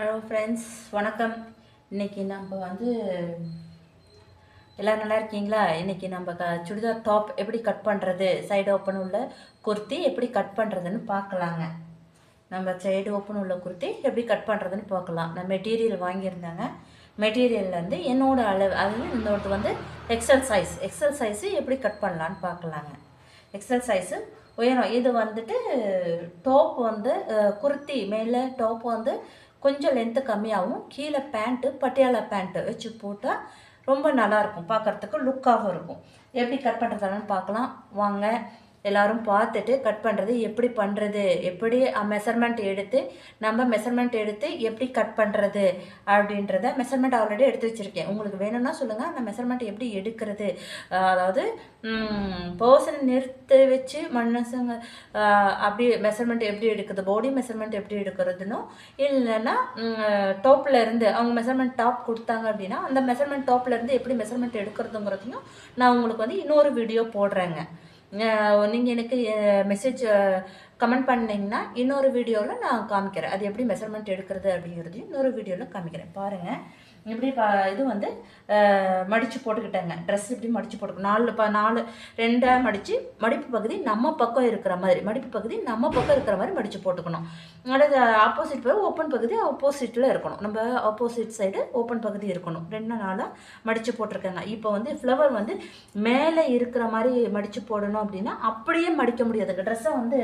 Hello friends வணக்கம். இன்னைக்கு நம்ம வந்து எல்லோரும் நல்லா இருக்கீங்களா? இன்றைக்கி நம்ம க சுடிதார் டாப் எப்படி கட் பண்ணுறது சைடு ஓப்பன் உள்ள குர்த்தி எப்படி கட் பண்ணுறதுன்னு பார்க்கலாங்க. நம்ம சைடு ஓப்பன் உள்ள குர்த்தி எப்படி கட் பண்ணுறதுன்னு பார்க்கலாம். நான் மெட்டீரியல் வாங்கியிருந்தேங்க. மெட்டீரியல் வந்து என்னோடய அளவு அது இன்னொருத்து வந்து எக்ஸல் சைஸ் எக்ஸல் சைஸு எப்படி கட் பண்ணலான்னு பார்க்கலாங்க. எக்ஸல் சைஸு உயரம் இது வந்துட்டு டாப் வந்து குர்த்தி மேலே டாப் வந்து கொஞ்சம் லென்த்து கம்மியாகவும் கீழே பேண்ட்டு பட்டியாலா பேண்ட்டு வச்சு போட்டால் ரொம்ப நல்லாயிருக்கும் பார்க்குறதுக்கு லுக்காகவும் இருக்கும். எப்படி கட் பண்ணுறதாலன்னு பார்க்கலாம். வாங்க. எல்லாரும் பார்த்துட்டு கட் பண்ணுறது எப்படி பண்ணுறது எப்படி மெஷர்மெண்ட் எடுத்து நம்ம மெஷர்மெண்ட் எடுத்து எப்படி கட் பண்ணுறது அப்படின்றத மெஷர்மெண்ட் ஆல்ரெடி எடுத்து வச்சுருக்கேன். உங்களுக்கு வேணும்னா சொல்லுங்கள் அந்த மெஷர்மெண்ட் எப்படி எடுக்கிறது? அதாவது பர்சன் நிறுத்தி வச்சு மனுஷங்க அப்படி மெஷர்மெண்ட் எப்படி எடுக்குது? பாடி மெஷர்மெண்ட் எப்படி எடுக்கிறதுனோ இல்லைன்னா டாப்பில் இருந்து அவங்க மெஷர்மெண்ட் டாப் கொடுத்தாங்க அப்படின்னா அந்த மெஷர்மெண்ட் டாப்லேருந்து எப்படி மெஷர்மெண்ட் எடுக்கிறதுங்கிறதையும் நான் உங்களுக்கு வந்து இன்னொரு வீடியோ போடுறேங்க. நீங்கள் எனக்கு மெசேஜ் கமெண்ட் பண்ணிங்கன்னா இன்னொரு வீடியோவில் நான் காமிக்கிறேன். அது எப்படி மெஷர்மெண்ட் எடுக்கிறது அப்படிங்கிறதையும் இன்னொரு வீடியோவில் காமிக்கிறேன். பாருங்கள் இப்படி பா இது வந்து மடித்து போட்டுக்கிட்டேங்க. ட்ரெஸ் இப்படி மடித்து போட்டுக்கணும். நாலு ப நாலு ரெண்டாக மடித்து மடிப்பு பகுதி நம்ம பக்கம் இருக்கிற மாதிரி மடிப்பு பகுதி நம்ம பக்கம் இருக்கிற மாதிரி மடித்து போட்டுக்கணும். அடுத்து ஆப்போசிட் போய் ஓப்பன் பகுதி ஆப்போசிட்டில் இருக்கணும். நம்ம ஆப்போசிட் சைடு ஓப்பன் பகுதி இருக்கணும். ரெண்டு நாளாக மடித்து போட்டிருக்கேங்க. இப்போ வந்து ஃப்ளவர் வந்து மேலே இருக்கிற மாதிரி மடித்து போடணும் அப்படின்னா அப்படியே மடிக்க முடியாதுங்க. ட்ரெஸ்ஸை வந்து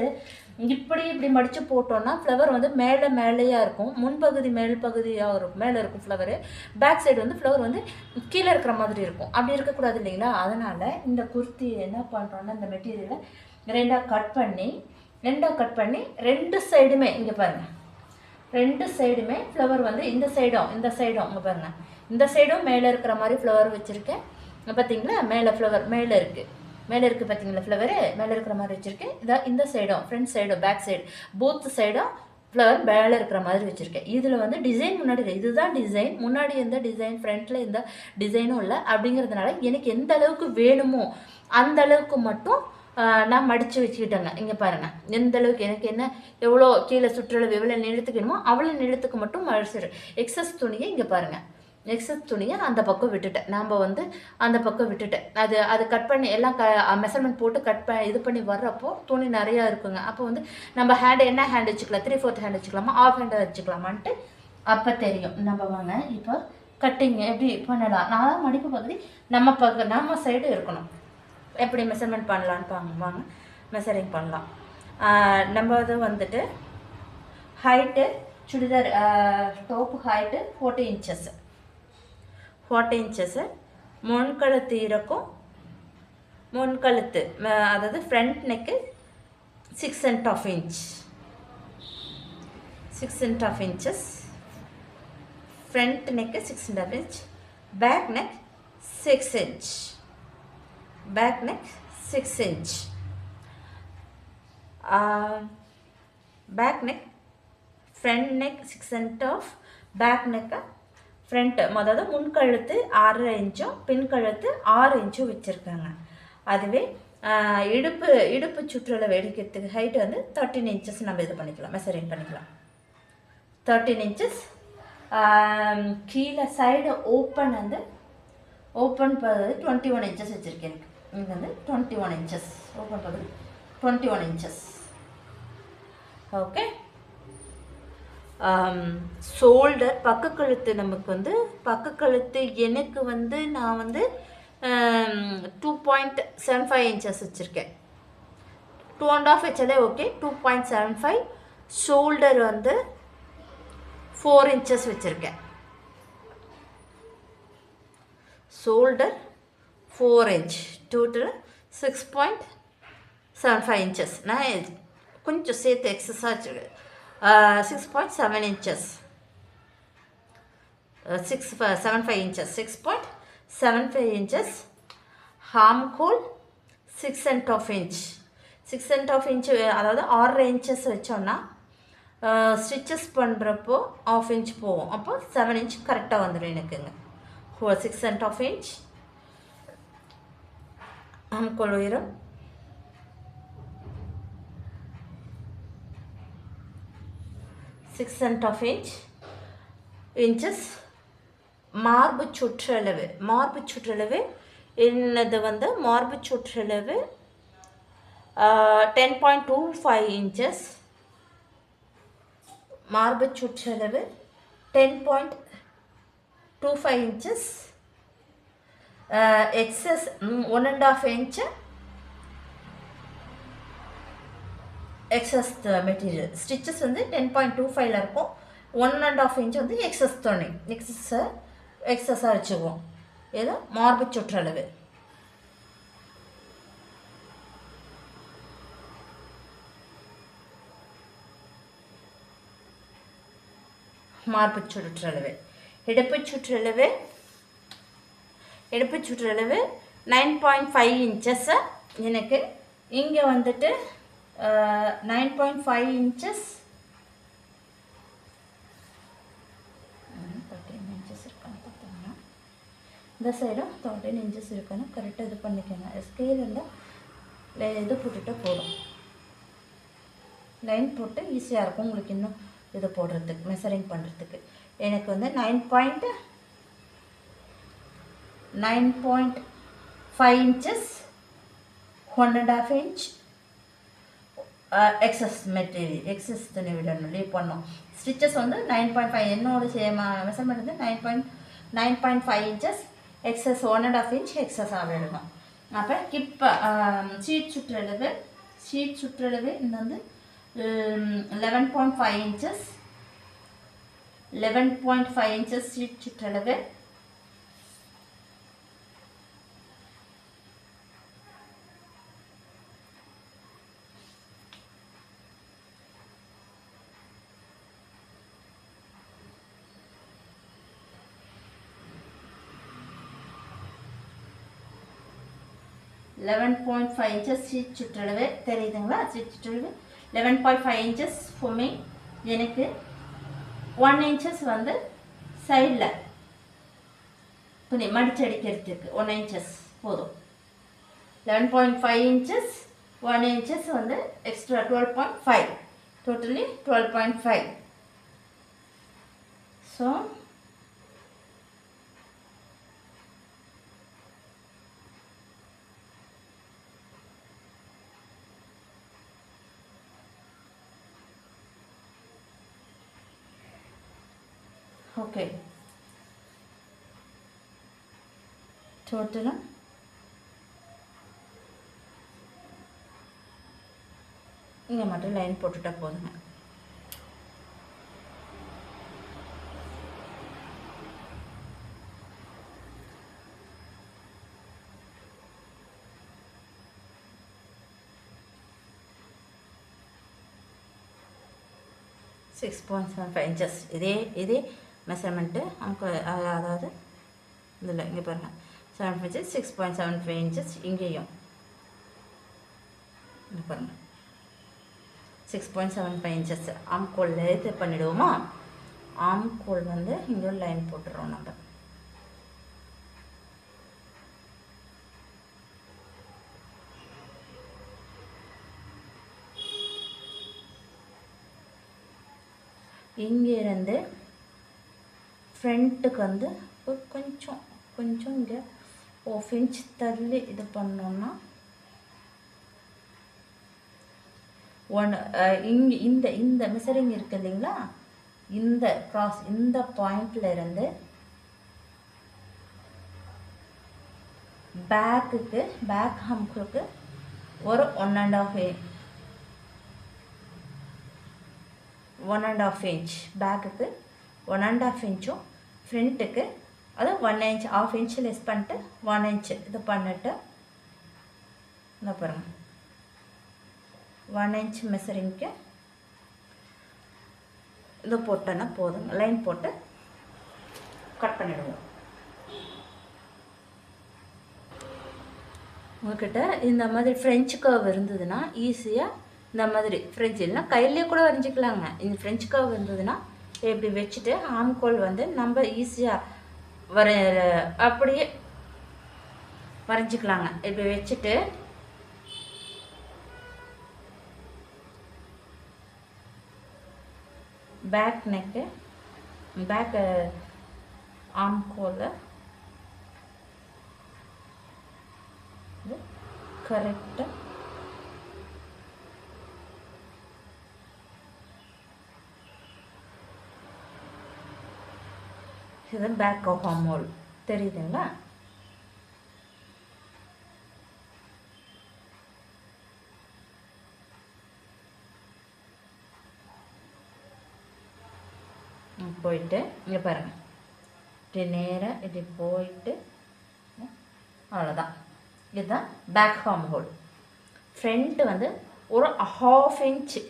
இப்படி இப்படி மடித்து போட்டோன்னா ஃப்ளவர் வந்து மேலே மேலேயா இருக்கும். முன்பகுதி மேல் பகுதியாக இருக்கும். மேலே இருக்கும் ஃப்ளவரு பேக் சைடு வந்து ஃப்ளவர் வந்து கீழே இருக்கிற மாதிரி இருக்கும். அப்படி இருக்கக்கூடாது இல்லைங்களா? அதனால் இந்த குர்த்தி என்ன பண்ணுறோன்னா இந்த மெட்டீரியலை ரெண்டாக கட் பண்ணி ரெண்டாக கட் பண்ணி ரெண்டு சைடுமே இங்கே பாருங்கள் ரெண்டு சைடுமே ஃப்ளவர் வந்து இந்த சைடும் இந்த சைடும் இங்கே பாருங்கள் இந்த சைடும் மேலே இருக்கிற மாதிரி ஃப்ளவர் வச்சுருக்கேன். பார்த்தீங்களா மேலே ஃப்ளவர் மேலே இருக்குது மேலே இருக்குது பார்த்தீங்களா ஃப்ளவரு மேலே இருக்கிற மாதிரி வச்சுருக்கேன். இதான் இந்த சைடும் ஃப்ரண்ட் சைடும் பேக் சைடு போத் சைடும் ஃப்ளவர் மேலே இருக்கிற மாதிரி வச்சுருக்கேன். இதில் வந்து டிசைன் முன்னாடி இல்லை இதுதான் டிசைன் முன்னாடி எந்த டிசைன் ஃப்ரண்ட்டில் எந்த டிசைனும் இல்லை அப்படிங்கிறதுனால எனக்கு எந்த அளவுக்கு வேணுமோ அந்த அளவுக்கு மட்டும் நான் மடித்து வச்சுக்கிட்டேங்க. இங்கே பாருங்கள் எந்த அளவுக்கு எனக்கு என்ன எவ்வளோ கீழே சுற்றளவு எவ்வளோ நிலத்துக்கு வேணுமோ அவ்வளோ நிலத்துக்கு மட்டும் மடிச்சிடு எக்ஸஸ் துணியை இங்கே பாருங்கள் எக்ஸஸ் துணியை அந்த பக்கம் விட்டுட்டேன். நாம் வந்து அந்த பக்கம் விட்டுட்டேன். அது அது கட் பண்ணி எல்லாம் க மெஷர்மெண்ட் போட்டு கட் ப இது பண்ணி வர்றப்போ துணி நிறையா இருக்குங்க. அப்போ வந்து நம்ம ஹேண்டு என்ன ஹேண்ட் வச்சுக்கலாம்? த்ரீ ஃபோர்த் ஹேண்ட் வச்சுக்கலாமா? ஆஃப் ஹேண்டை வச்சுக்கலாமான்ட்டு அப்போ தெரியும். நம்ம வாங்க இப்போ கட்டிங் எப்படி பண்ணலாம்? நான் மடிப்பு பகுதி நம்ம பக்க நம்ம சைடு இருக்கணும். எப்படி மெஷர்மெண்ட் பண்ணலான்னு பாங்க வாங்க மெஷரிங் பண்ணலாம். நம்ம இது வந்துட்டு height churidar top height forty inches forty inches முன்கழுத்து இருக்கும் முன்கழுத்து அதாவது front neck six and half inch six and half inches front neck six and half inch back neck six inch back neck six inch back neck front neck six and half back நெக்கை front அதாவது முன்கழுத்து ஆறு இன்ச்சும் பின்கழுத்து ஆறு இன்ச்சும் வச்சுருக்காங்க. அதுவே இடுப்பு இடுப்பு சுற்றுலா வெடிக்கிறதுக்கு ஹைட் வந்து தேர்ட்டின் இன்ச்சஸ் நம்ம இது பண்ணிக்கலாம் மெசரிங் பண்ணிக்கலாம். தேர்ட்டின் இன்ச்சஸ் கீழே சைடு ஓப்பன் வந்து ஓப்பன் பகுதி டுவெண்ட்டி ஒன் இன்ச்சஸ் வச்சுருக்கேன். இங்கே வந்து டுவெண்ட்டி ஒன் இன்ச்சஸ் ஓப்பன் பகுதி twenty one inches okay shoulder பக்கக்கழுத்து நமக்கு வந்து பக்கக்கழுத்து எனக்கு வந்து நான் வந்து two point seven five inches வச்சுருக்கேன். டூ அண்ட் ஆஃப் வச்சதே okay two point seven five shoulder வந்து ஃபோர் இன்ச்சஸ் வச்சுருக்கேன். Shoulder four inch total six point seven five inches நான் கொஞ்சம் சேர்த்து எக்ஸஸாக வச்சுருக்கேன் six point seven inches six seven five inches six point seven five inches armhole six and half inch six and half inch அதாவது ஆறரை inches வச்சோன்னா stitches பண்ணுறப்போ half inch போகும். அப்போ செவன் இன்ச் கரெக்டாக வந்துடும் எனக்குங்க. சிக்ஸ் அண்ட் ஆஃப் இன்ச் ஆம்கோல் உயரம். Six and half inch inches மார்பு சுற்றளவு மார்பு சுற்றளவு என்னது வந்து மார்பு சுற்றளவு ten point two five inches மார்பு சுற்றளவு ten point two five inches excess one and half inch excess material stitches வந்து டென் பாயிண்ட் டூ ஃபைவ்ல இருக்கும். ஒன் அண்ட் ஆஃப் இன்ச் வந்து எக்ஸஸ் துணை. எக்ஸஸை எக்ஸஸாக வச்சுக்குவோம். இது மார்பு சுற்றளவு மார்பு சுற்றளவு இடுப்பு சுற்றளவு இடுப்பு சுற்றளவு நைன் பாயிண்ட் ஃபைவ் இன்ச்சஸ்ஸு எனக்கு இங்கே வந்துட்டு nine point five inches thirteen inches இருக்கான்னு பார்த்தோம்னா இந்த சைடும் தேர்ட்டின் இன்ச்சஸ் இருக்கான்னு கரெக்டாக இது பண்ணிக்கோங்க. ஸ்கேலில் இது போட்டுட்டு போதும். லைன் போட்டு ஈஸியாக இருக்கும். உங்களுக்கு இன்னும் இது போடுறதுக்கு மெஷரிங் பண்ணுறதுக்கு எனக்கு வந்து nine point nine point five inches one and half inch excess material excess துணி விடணும் லீவ் பண்ணோம். ஸ்டிச்சஸ் வந்து நைன் பாயிண்ட் ஃபைவ் என்னோட மெஷர்மெண்ட் வந்து nine point nine point five inches excess one and half inch எக்ஸஸாக விடணும் அப்போ கிப்ப சீட் சுற்றளவு சீட் சுற்றளவு இந்த வந்து eleven point five inches eleven point five inches seat சுற்றளவு eleven point five inches stitch சுற்றளவு. தெரியுதுங்களா? ஸ்டிச் சுற்றளவு. லெவன் பாயிண்ட் ஃபைவ் இன்ச்சஸ் ஃபுமி எனக்கு ஒன் இன்ச்சஸ் வந்து சைடில் துணி மடிச்சு அடிக்கிறதுக்கு ஒன் இன்ச்சஸ் போதும். Eleven point five inches one inches வந்து extra twelve point five totally twelve point five so okay. டோட்டலாக இங்கே மட்டும் லைன் போட்டுட்டா போதுங்க. Six point seven five inches இதே இதே மெஷர்மெண்ட்டு நமக்கு அதாவது இதில் இங்கே பாருங்கள் seven five inches six point seven five inches இங்கேயும். இங்கே பாருங்கள் six point seven five inches ஆம்கோல் இது பண்ணிவிடுவோமா ஆம்கோல் வந்து இங்கே ஒரு லைன் போட்டுடுறோம் நம்ம. இங்கேருந்து ஃப்ரண்ட்டுக்கு வந்து ஒரு கொஞ்சம் கொஞ்சம் இங்கே ஆஃப் இன்ச் தள்ளி இது பண்ணோன்னா ஒன் இங்கே இந்த இந்த மிசரிங் இருக்குது இல்லைங்களா? இந்த கிராஸ் இந்த பாயிண்ட்ல இருந்து பேக்குக்கு பேக் ஹம்க்குக்கு ஒரு one and half one and half inch பேக்குக்கு ஒன் அண்ட் ஆஃப் இன்ச்சும் ஃப்ரண்ட்டுக்கு அது one inch half inch less பண்ணிட்டு ஒன் இன்ச் இது பண்ணிட்டு இந்த பாருங்க. ஒன் இன்ச் மெஷரிங்க்கு இது போட்டோன்னா போதுங்க. லைன் போட்டு கட் பண்ணிவிடுவோம் உங்கள்கிட்ட இந்த மாதிரி ஃப்ரெஞ்சு கர்வ் இருந்ததுன்னா ஈஸியாக இந்த மாதிரி ஃப்ரெஞ்சு இல்லைனா கையிலேயே கூட வரைஞ்சிக்கலாங்க. இந்த ஃப்ரெஞ்சு கர்வ் இருந்ததுன்னா இப்படி வச்சுட்டு ஆம்கோல் வந்து நம்ம ஈஸியாக வர அப்படியே வரைஞ்சிக்கலாங்க. இப்படி வச்சுட்டு பேக் நெக்கு பேக் ஆம் கோலை கரெக்டாக இது பேக் ஆஃப் அமோல் தெரியுதுங்களா? ம், போயிட்டு இங்கே பாருங்கள் இப்படி நேராக இப்படி போயிட்டு அவ்வளோதான் இதுதான் பேக் ஹார்ம் ஹோல் ஃப்ரண்ட்டு வந்து ஒரு ஹாஃப் இன்ச்சு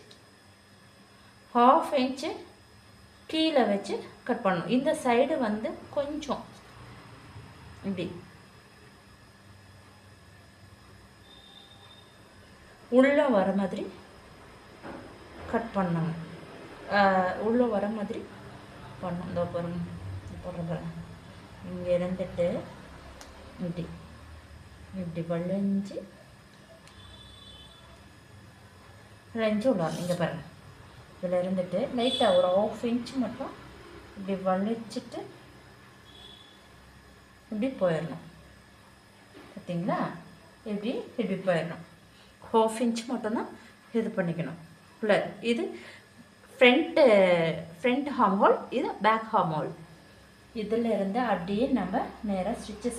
ஹாஃப் இன்ச்சு கீழே வச்சு கட் பண்ணணும். இந்த சைடு வந்து கொஞ்சம். இப்படி. உள்ளே வர மாதிரி கட் பண்ணணும். உள்ளே வர மாதிரி பண்ணோம் இந்த பாருங்க. போடுற இங்கே இருந்துட்டு இப்படி. இப்படி வளைஞ்சு வளைஞ்சு உள்ள இங்கே பாருங்கள் இதில் இருந்துட்டு லைட்டாக ஒரு ஆஃப் இன்ச் மட்டும் இப்படி வளைச்சிட்டு இப்படி போயிடணும். பார்த்தீங்களா இப்படி இப்படி போயிடணும். ஹாஃப் இன்ச் மட்டும்தான் இது பண்ணிக்கணும். உள்ள இது ஃப்ரண்ட்டு ஃப்ரண்ட் ஹார்ம் ஹோல் இது பேக் ஹார்ம் ஹோல் இதில் இருந்து அப்படியே நம்ம நேராக ஸ்டிச்சஸ்